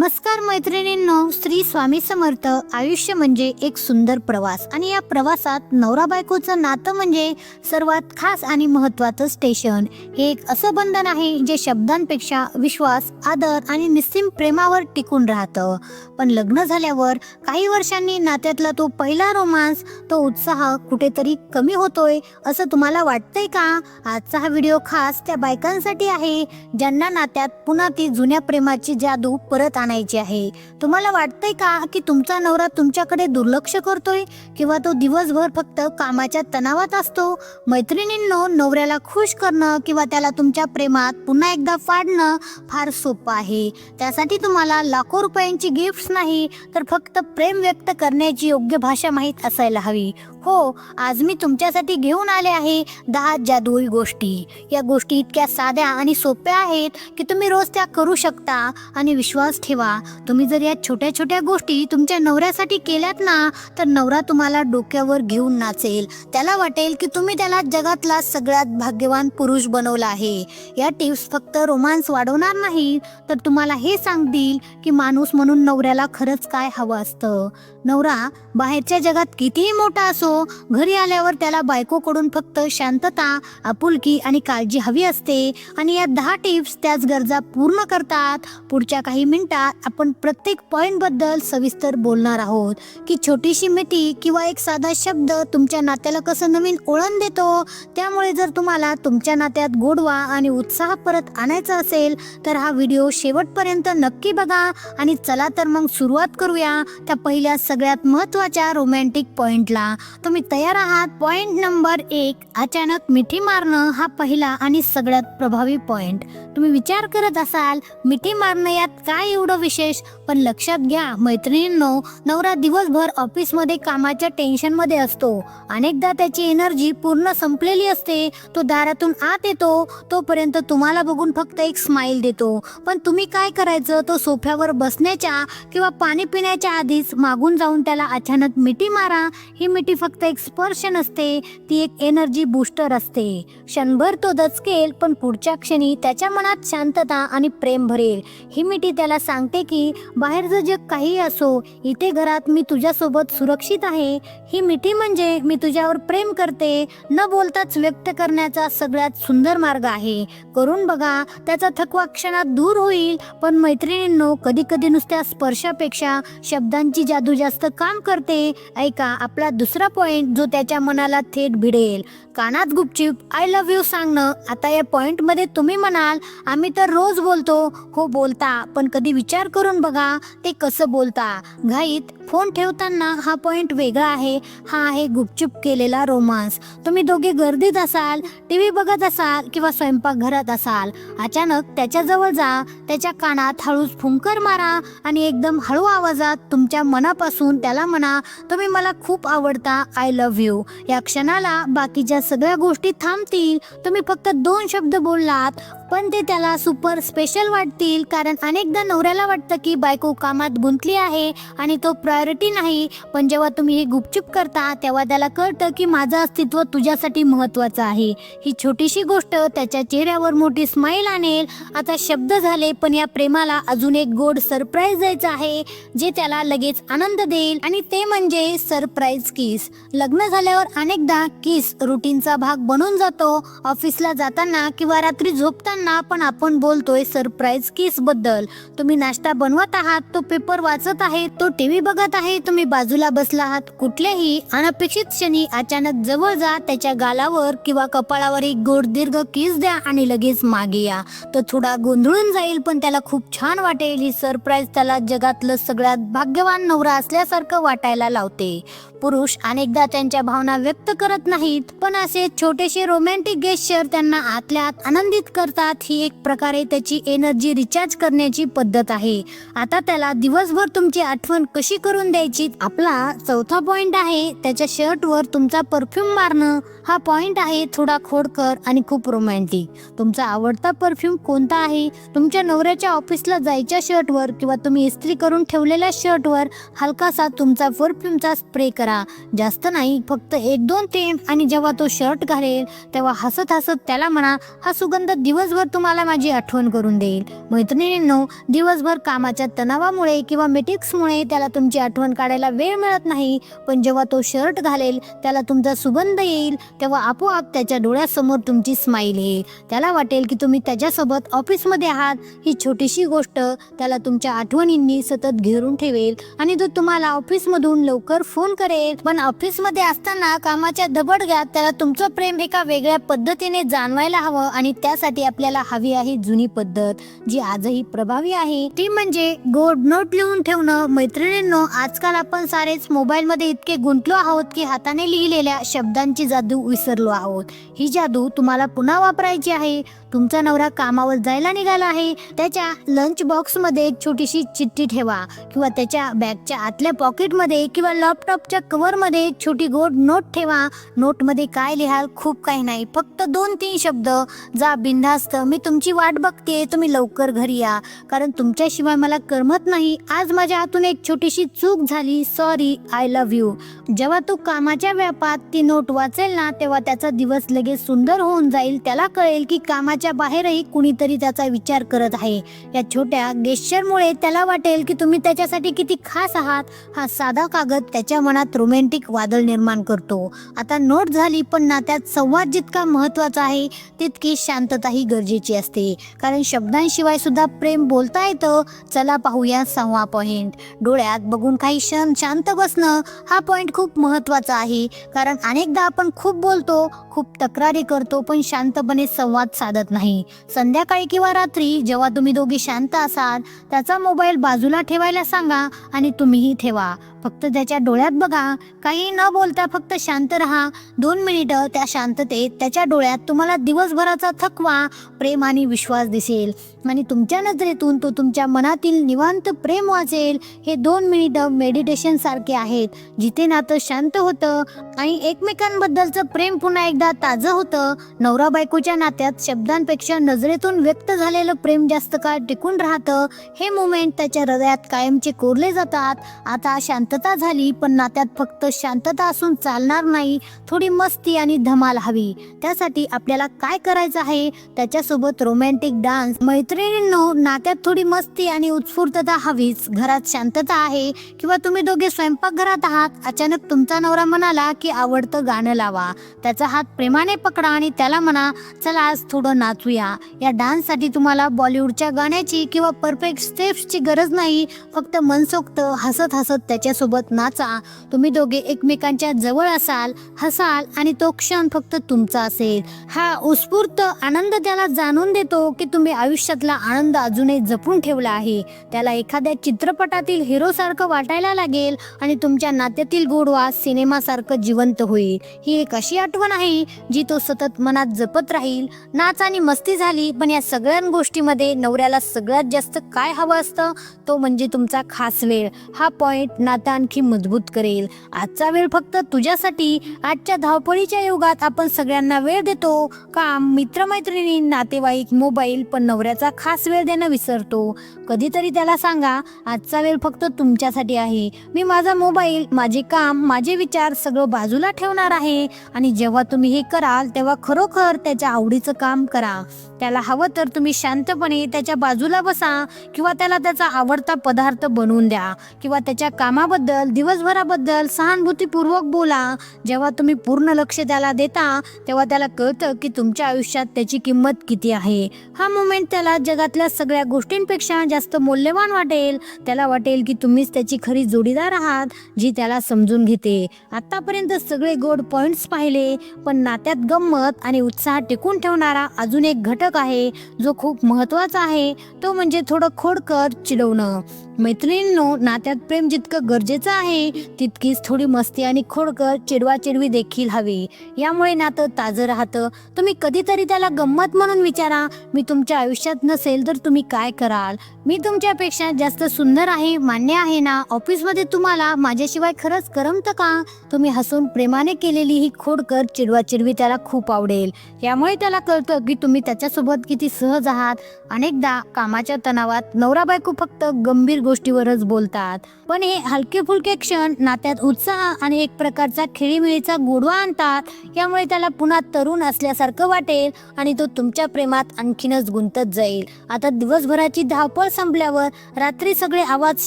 नमस्कार मैत्रिणींनो श्री स्वामी समर्थ. आयुष्य म्हणजे एक सुंदर प्रवास. आणि या प्रवासात नवरा बायकोचं नातं म्हणजे सर्वात खास आणि महत्त्वाचं स्टेशन हे एक असं बंधन आहे जे शब्दांपेक्षा विश्वास आदर आणि निस्सीम प्रेमावर टिकून राहतं. पण लग्न झाल्यावर काही वर्षांनी नात्यातला तो पहिला रोमांस तो उत्साह कुठेतरी कमी होतोय असं तुम्हाला वाटतंय का? आजचा हा व्हिडिओ खास त्या बायकांसाठी आहे ज्यांना नात्यात पुन्हा ती जुन्या प्रेमाची जादू परत आणायची आहे. तुम्हाला वाटतंय का की तुमचा नवरा तुमच्याकडे दुर्लक्ष करतोय? किंवा तो दिवसभर फक्त कामाच्या तणावात असतो? मैत्रिणींनो नवऱ्याला खुश करणं किंवा त्याला तुमच्या प्रेमात पुन्हा एकदा फाडणं फार सोपं आहे. त्यासाठी तुम्हाला लाखो रुपयांची गिफ्ट्स नाही तर फक्त प्रेम व्यक्त करण्याची योग्य भाषा माहीत असायला हवी. हो आज मी तुमच्यासाठी घेऊन आले आहे दहा जादुई गोष्टी. या गोष्टी इतक्या साध्या आणि सोप्या आहेत की तुम्ही रोज त्या करू शकता आणि विश्वास ठेवा. तुम्ही जर या छोट्या छोट्या गोष्टी तुमच्या नवऱ्यासाठी केल्यात ना तर नवरा तुम्हाला डोक्यावर घेऊन नाचेल. त्याला वाटेल की तुम्ही त्याला जगातला सगळ्यात भाग्यवान पुरुष बनवला आहे. या टिप्स फक्त रोमांस वाढवणार नाही तर तुम्हाला हे सांगतील की माणूस म्हणून नवऱ्याला खरंच काय हवं असतं. नवरा बाहेरच्या जगात कितीही मोठा असो घरी आल्यावर त्याला बायकोकडून फक्त शांतता आपुलकी आणि काळजी हवी असते. आणि या दहा टिप्स त्याच गरजा पूर्ण करतात. पुढच्या काही मिनिटात आपण प्रत्येक पॉईंटबद्दल सविस्तर बोलणार आहोत. की छोटीशी मिठी किंवा एक साधा शब्द तुमच्या नात्याला कसं नवीन ओळण देतो त्यामुळे जर तुम्हाला तुमच्या नात्यात गोडवा आणि उत्साह परत आणायचा असेल तर हा व्हिडिओ शेवटपर्यंत नक्की बघा. आणि चला तर मग सुरुवात करूया त्या पहिल्या सगळ्यात महत्त्वाच्या रोमॅन्टिक पॉईंटला तुम्ही तयार आहात. पॉइंट नंबर एक अचानक मिठी मारणं हा पहिला आणि सगळ्यात प्रभावी पॉइंट तुम्ही विचार करत असाल मिठी मारणं यात काय एवढं विशेष? पण लक्षात घ्या मैत्रिणींनो नवरा दिवसभर ऑफिसमध्ये कामाच्या टेन्शनमध्ये असतो. अनेकदा त्याची एनर्जी पूर्ण संपलेली असते. तो दारातून आत येतो. तोपर्यंत तुम्हाला बघून फक्त एक स्माईल देतो. पण तुम्ही काय करायचं? तो सोफ्यावर बसण्याच्या किंवा पाणी पिण्याच्या आधीच मागून जाऊन त्याला अचानक मिठी मारा. ही मिठी फक्त एक स्पर्श नसते ती एक एनर्जी बूस्टर असते. क्षणभर तो दचकेल पण पुढच्या क्षणी त्याच्या मनात शांतता आणि प्रेम भरेल. ही मिठी त्याला सांगते की बाहेरचं जग काही असो इथे घरात मी तुझ्यासोबत सुरक्षित आहे. ही मिठी म्हणजे मी तुझ्यावर प्रेम करते न बोलताच व्यक्त करण्याचा सगळ्यात सुंदर मार्ग आहे. करून बघा त्याचा थकवा क्षणात दूर होईल पण मैत्रिणींनो कधी कधी नुसत्या स्पर्शापेक्षा शब्दांची जादू जास्त काम करते. ऐका आपला दुसरा पॉइंट जो त्याच्या मनाला थेट भिडेल. कानात गुपचूप आय लव्ह यू सांगणं. आता या पॉइंटमध्ये तुम्ही म्हणाल आम्ही तर रोज बोलतो. हो बोलता पण कधी विचार करून बघा ते कसं बोलता. घाईत फोन ठेवताना हा पॉइंट वेगळा आहे. हा आहे गुपचूप केलेला रोमांस तुम्ही दोघे गर्दीत असाल टी व्ही बघत असाल किंवा स्वयंपाकघरात असाल अचानक त्याच्याजवळ जा त्याच्या कानात हळूच फुंकर मारा आणि एकदम हळू आवाजात तुमच्या मनापासून त्याला म्हणा तुम्ही मला खूप आवडता आय लव्ह यू या क्षणाला बाकीच्या सगळ्या गोष्टी थांबतील. तुम्ही फक्त दोन शब्द बोललात. पण ते त्याला सुपर स्पेशल वाटतील कारण अनेकदा नवऱ्याला वाटतं की बायको कामात गुंतली आहे आणि तो प्रायोरिटी नाही. पण जेव्हा तुम्ही हे गुपचूप करता तेव्हा त्याला कळतं की माझं अस्तित्व तुझ्यासाठी महत्वाचं आहे. ही छोटीशी गोष्ट त्याच्या चेहऱ्यावर मोठी स्माईल आणेल. आता शब्द झाले पण या प्रेमाला अजून एक गोड सरप्राईज द्यायचं आहे जे त्याला लगेच आनंद देईल. आणि ते म्हणजे सरप्राईज किस लग्न झाल्यावर अनेकदा किस रुटीनचा भाग बनून जातो. ऑफिसला जाताना किंवा रात्री झोपताना पण आपण बोलतोय सरप्राईज किसबद्दल. तुम्ही नाश्ता बनवत आहात तो पेपर वाचत आहे तो टीव्ही बघत आहे तुम्ही बाजूला बसला आहात कुठल्याही अनपेक्षित क्षणी अचानक जवळ जा त्याच्या गालावर किंवा कपाळावर एक गोड दीर्घ किस द्या आणि लगेच मागे या. तो थोडा गोंधळून जाईल पण त्याला खूप छान वाटेल. ही सरप्राईज त्याला जगातलं सगळ्यात भाग्यवान नवरा असल्यासारखं वाटायला लावते. पुरुष अनेकदा त्यांच्या भावना व्यक्त करत नाहीत पण असे छोटेसे रोमॅन्टिक गेस्चर त्यांना आतल्या आत आनंदित करतात ही एक प्रकारे त्याची एनर्जी रिचार्ज करण्याची पद्धत आहे. आता त्याला दिवसभर तुमची आठवण कशी करून द्यायची? आपला चौथा पॉइंट आहे त्याच्या शर्टवर तुमचा परफ्यूम मारणं. हा पॉइंट आहे थोडा खोडकर आणि खूप रोमॅन्टिक तुमचा आवडता परफ्यूम कोणता आहे? तुमच्या नवऱ्याच्या ऑफिसला जायच्या शर्टवर किंवा तुम्ही इस्त्री करून ठेवलेल्या शर्टवर हलकासा तुमचा परफ्यूमचा स्प्रे करा. करा. जास्त नाही फक्त एक दोन थेंब आणि जेव्हा तो शर्ट घालेल तेव्हा हसत हसत त्याला म्हणा हा सुगंध दिवसभर तुम्हाला माझी आठवण करून देईल. मैत्रिणींनो दिवसभर कामाच्या तणावामुळे किंवा मिटिक्समुळे त्याला तुमची आठवण काढायला वेळ मिळत नाही. पण जेव्हा तो शर्ट घालेल त्याला तुमचा सुगंध येईल तेव्हा आपोआप त्याच्या डोळ्यासमोर तुमची स्माईल येईल. त्याला वाटेल की तुम्ही त्याच्यासोबत ऑफिसमध्ये आहात. ही छोटीशी गोष्ट त्याला तुमच्या आठवणींनी सतत घेरून ठेवेल. आणि तो तुम्हाला ऑफिसमधून लवकर फोन करेल. पण ऑफिसमध्ये असताना कामाच्या दबडग्यात त्याला तुमचं प्रेम एका वेगळ्या पद्धतीने जाणवायला हवं आणि त्यासाठी आपल्याला हवी आहे जुनी पद्धत जी आजही प्रभावी आहे. ती म्हणजे गोड नोट लिहून ठेवणं. मैत्रिणींनो आजकाल आपण सारेच मोबाईलमध्ये इतके गुंतलो आहोत की हाताने लिहिलेल्या शब्दांची जादू विसरलो आहोत. ही जादू तुम्हाला पुन्हा वापरायची आहे. तुमचा नवरा कामावर जायला निघाला आहे. त्याच्या लंच बॉक्समध्ये एक छोटीशी चिठ्ठी ठेवा किंवा त्याच्या बॅगच्या आतल्या पॉकेटमध्ये किंवा लॅपटॉपच्या कव्हरमध्ये एक छोटी गोड नोट ठेवा. नोटमध्ये काय लिहाल खूप काही नाही. फक्त दोन तीन शब्द जा बिंधास्त मी तुमची वाट बघते. तुम्ही लवकर घरी या. कारण तुमच्याशिवाय मला करमत नाही. आज माझ्या हातून एक छोटीशी चूक झाली. सॉरी आय लव्ह यू जेव्हा तो कामाच्या व्यापात ती नोट वाचेल ना तेव्हा त्याचा दिवस लगेच सुंदर होऊन जाईल. त्याला कळेल की कामाच्या बाहेरही कुणीतरी त्याचा विचार करत आहे. या छोट्या गेस्चरमुळे त्याला वाटेल की तुम्ही त्याच्यासाठी किती खास आहात. हा साधा कागद त्याच्या मनात रोमॅन्टिक वादळ निर्माण करतो. आता नोट झाली पण नात्यात संवाद जितका महत्त्वाचा आहे तितकी शांतताही गरजेची असते. कारण शब्दांशिवाय सुद्धा प्रेम बोलता येतं. चला पाहूया सहावा पॉइंट डोळ्यात बघून काही क्षण शांत बसणं हा पॉइंट खूप महत्त्वाचा आहे. कारण अनेकदा आपण खूप बोलतो खूप तक्रारी करतो पण शांतपणे संवाद साधत नाही. संध्याकाळी किंवा रात्री जेव्हा तुम्ही दोघी शांत असाल त्याचा मोबाईल बाजूला ठेवायला सांगा आणि तुम्हीही ठेवा. फक्त त्याच्या डोळ्यात बघा. काही न बोलता फक्त शांत राहा. दोन मिनिटं त्या शांततेत त्याच्या डोळ्यात तुम्हाला दिवसभराचा थकवा प्रेम आणि विश्वास दिसेल. आणि तुमच्या नजरेतून तो तुमच्या मनातील निवांत प्रेम वाचेल. हे दोन मिनिटं मेडिटेशन सारखे आहेत. जिथे नातं शांत होतं आणि एकमेकांबद्दलचं प्रेम पुन्हा एकदा ताजं होतं. नवरा बायकोच्या नात्यात शब्दांपेक्षा नजरेतून व्यक्त झालेलं प्रेम जास्त काळ टिकून राहतं. हे मुमेंट त्याच्या हृदयात कायमचे कोरले जातात. आता शांत शांतता झाली पण नात्यात फक्त शांतता असून चालणार नाही. थोडी मस्ती आणि धमाल हवी. त्यासाठी आपल्याला काय करायचं आहे? त्याच्यासोबत रोमॅन्टिक डान्स मैत्रिणींनो नात्यात थोडी मस्ती आणि उत्स्फूर्तता हवीच. घरात शांतता आहे किंवा तुम्ही दोघे स्वयंपाकघरात आहात अचानक तुमचा नवरा म्हणाला की आवडतं गाणं लावा. त्याचा हात प्रेमाने पकडा आणि त्याला म्हणा चला आज थोडं नाचूया. या डान्ससाठी तुम्हाला बॉलिवूडच्या गाण्याची किंवा परफेक्ट स्टेप्सची गरज नाही. फक्त मनसोक्त हसत हसत त्याच्या सोबत नाचा. तुम्ही दोघे एकमेकांच्या जवळ असाल हसाल आणि तो क्षण फक्त तुमचा असेल. हा उत्स्फूर्त आनंद त्याला जाणून देतो की तुम्ही आयुष्यातला आनंद अजूनही जपून ठेवला आहे. त्याला एखाद्या चित्रपटातील हिरो सारखं वाटायला लागेल आणि तुमच्या नात्यातील गोडवा सिनेमासारखं जिवंत होईल. ही एक अशी आठवण आहे जी तो सतत मनात जपत राहील. नाच आणि मस्ती झाली पण या सगळ्या गोष्टीमध्ये नवऱ्याला सगळ्यात जास्त काय हवं असतं? तो म्हणजे तुमचा खास वेळ. हा पॉइंट नात्या आणखी मजबूत करेल. आजचा वेळ फक्त तुझ्यासाठी. आजच्या धावपळीच्या युगात आपण सगळ्यांना वेळ देतो. काम मित्रमैत्रिणी नातेवाईक मोबाईल पण नवऱ्याचा खास वेळ देणं विसरतो. कधीतरी त्याला सांगा आजचा वेळ फक्त तुमच्यासाठी आहे. मी माझा मोबाईल माझे काम माझे विचार सगळं बाजूला ठेवणार आहे. आणि जेव्हा तुम्ही हे कराल तेव्हा खरोखर त्याच्या आवडीचं काम करा. त्याला हवं तर तुम्ही शांतपणे त्याच्या बाजूला बसा किंवा त्याला त्याचा आवडता पदार्थ बनवून द्या किंवा त्याच्या कामाबद्दल दिवसभराबद्दल सहानुभूतीपूर्वक बोला. जेव्हा तुम्ही पूर्ण लक्ष त्याला देता तेव्हा त्याला कळतं की तुमच्या आयुष्यात त्याची किंमत किती आहे. हा मोमेंट त्याला जगातल्या सगळ्या गोष्टींपेक्षा जास्त मौल्यवान वाटेल. त्याला वाटेल की तुम्हीच त्याची खरी जोडीदार आहात जी त्याला समजून घेते. आतापर्यंत सगळे गोड पॉइंट्स पाहिले पण नात्यात गंमत आणि उत्साह टिकून ठेवणारा अजून एक घटक आहे जो खूप महत्त्वाचा आहे. तो म्हणजे थोडं खोडकर चिडवणं. मैत्रिणींनो नात्यात प्रेम जितकं गरजेचं आहे. तितकीच थोडी मस्ती आणि खोडकर चिडवाचिडवी देखील हवी. यामुळे नातं ताजं राहतं. तुम्ही कधीतरी त्याला गंमत म्हणून विचारा. मी तुमच्या आयुष्यात नसेल तर तुम्ही काय कराल? मी तुमच्यापेक्षा जास्त सुंदर आहे मान्य आहे ना? ऑफिसमध्ये तुम्हाला माझ्याशिवाय खरंच करमतं का? तुम्ही हसून प्रेमाने केलेली ही खोडकर चिडवाचिडवी त्याला खूप आवडेल. यामुळे त्याला कळतं की तुम्ही त्याच्यासोबत किती सहज आहात. अनेकदा कामाच्या तणावात नवरा बायको फक्त गंभीर गोष्टीवरच बोलतात. पण हे हलके फुलके क्षण नात्यात उत्साह आणि एक प्रकारचा खेळीमेळीचा गोडवा आणतात. यामुळे त्याला पुन्हा तरुण असल्यासारखं वाटेल आणि तो तुमच्या प्रेमात आणखीनच गुंतत जाईल. आता दिवसभराची धावपळ संपल्यावर रात्री सगळे आवाज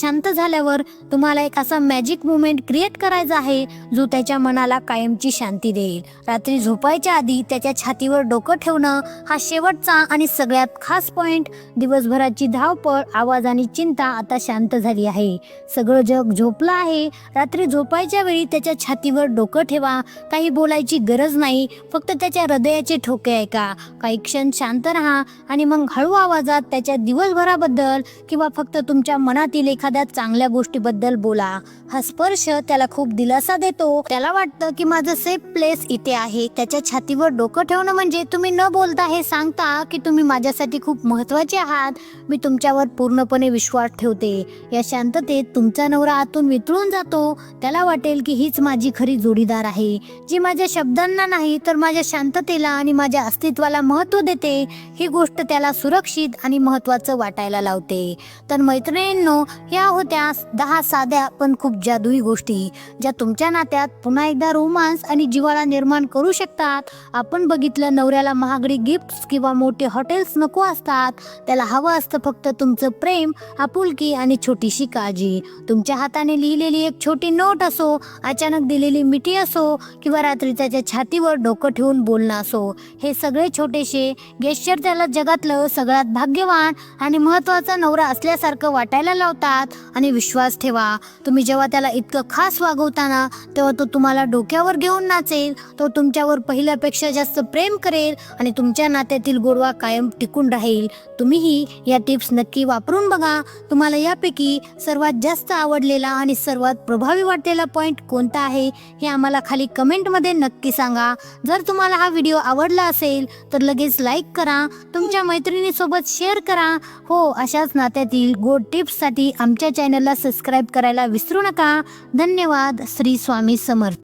शांत झाल्यावर तुम्हाला एक असा मॅजिक मुवमेंट क्रिएट करायचा आहे जो त्याच्या मनाला कायमची शांती देईल. रात्री झोपायच्या आधी त्याच्या छातीवर डोकं ठेवणं हा शेवटचा आणि सगळ्यात खास पॉइंट दिवसभराची धावपळ आवाज आणि चिंता आता शांत झाली आहे. सगळं जग झोप झोपला आहे. रात्री झोपायच्या वेळी त्याच्या छातीवर डोकं ठेवा. काही बोलायची गरज नाही. फक्त त्याच्या हृदयाचे ठोके ऐका. काही क्षण शांत राहा आणि मग हळू आवाजात त्याच्या दिवसभराबद्दल किंवा फक्त तुमच्या मनातील एखाद्या चांगल्या गोष्टीबद्दल बोला. हा स्पर्श त्याला खूप दिलासा देतो. त्याला वाटतं की माझं सेफ प्लेस इथे आहे. त्याच्या छातीवर डोकं ठेवणं म्हणजे तुम्ही न बोलता हे सांगता की तुम्ही माझ्यासाठी खूप महत्त्वाचे आहात. मी तुमच्यावर पूर्णपणे विश्वास ठेवते. या शांततेत तुमचा नवरा आतून वितळून जातो. त्याला वाटेल की हीच माझी खरी जोडीदार आहे. जी माझ्या शब्दांना नाही तर माझ्या शांततेला आणि माझ्या अस्तित्वाला महत्त्व देते. ही गोष्ट त्याला सुरक्षित आणि महत्त्वाचं वाटायला लावते. तर मैत्रिणींनो या होत्या दहा साध्या पण खूप जादुई गोष्टी ज्या तुमच्या नात्यात पुन्हा एकदा रोमांस आणि जिवाळा निर्माण करू शकतात. आपण बघितलं नवऱ्याला महागडी गिफ्ट्स किंवा मोठे हॉटेल्स नको असतात. त्याला हवं असतं फक्त तुमचं प्रेम आपुलकी आणि छोटीशी काळजी. तुमच्या हाताने लिहिलेली एक छोटी नोट असो अचानक दिलेली मिठी असो किंवा रात्री त्याच्या छातीवर डोकं ठेवून बोलणं असो हे सगळे छोटेसे गेश्चर त्याला जगातलं सगळ्यात भाग्यवान आणि महत्त्वाचा नवरा असल्यासारखं वाटायला लावतात. आणि विश्वास ठेवा तुम्ही जेव्हा त्याला इतकं खास वागवताना तेव्हा तो तुम्हाला डोक्यावर घेऊन नाचेल तो तुमच्यावर पहिल्यापेक्षा जास्त प्रेम करेल आणि तुमच्या नात्यातील गोडवा कायम टिकून राहील. तुम्हीही या टिप्स नक्की वापरून बघा. तुम्हाला यापैकी सर्वात जास्त आवडलेला आणि सर्वात प्रभावी वाटलेला पॉईंट कोणता आहे हे आम्हाला खाली कमेंटमध्ये नक्की सांगा. जर तुम्हाला हा व्हिडिओ आवडला असेल तर लगेच लाईक करा तुमच्या मैत्रिणीसोबत शेअर करा. हो अशाच नात्यातील गोड टिप्ससाठी आमच्या चॅनलला सबस्क्राईब करायला विसरू नका. धन्यवाद श्री स्वामी समर्थ.